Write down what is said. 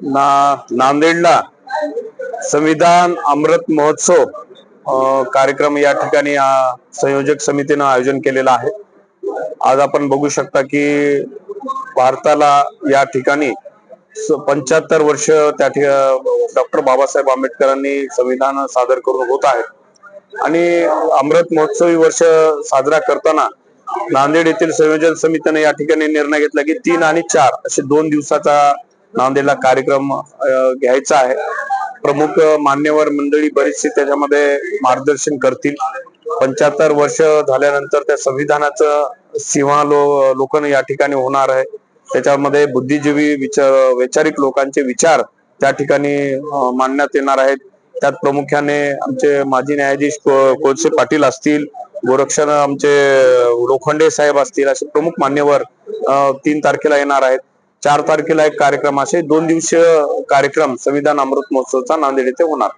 ना नांदेडला संविधान अमृत महोत्सव कार्यक्रम या ठिकाणी संयोजक समितीनं आयोजन केलेलं आहे. आज आपण बघू शकता की भारताला या ठिकाणी पंच्याहत्तर वर्ष त्या डॉक्टर बाबासाहेब आंबेडकरांनी संविधान सादर करून होत आहे. आणि अमृत महोत्सवी वर्ष साजरा करताना नांदेड येथील संयोजन समितीने या ठिकाणी निर्णय घेतला की तीन आणि चार असे दोन दिवसाचा नांदेडला कार्यक्रम घ्यायचा आहे. प्रमुख मान्यवर मंडळी बरीचशी त्याच्यामध्ये मार्गदर्शन करतील. पंच्याहत्तर वर्ष झाल्यानंतर त्या संविधानाचं सीमा लो लोकन या ठिकाणी होणार आहे. त्याच्यामध्ये बुद्धिजीवी विचार वैचारिक लोकांचे विचार त्या ठिकाणी मांडण्यात येणार आहेत. त्यात प्रामुख्याने आमचे माजी न्यायाधीश कोळसे पाटील असतील गोरक्षण आमचे लोखंडे साहेब असतील असे प्रमुख मान्यवर तीन तारखेला येणार आहेत. चार तारखेला एक कार्यक्रम असे दोन दिवसीय कार्यक्रम संविधान अमृत महोत्सवचा नांदेड येथे होणार.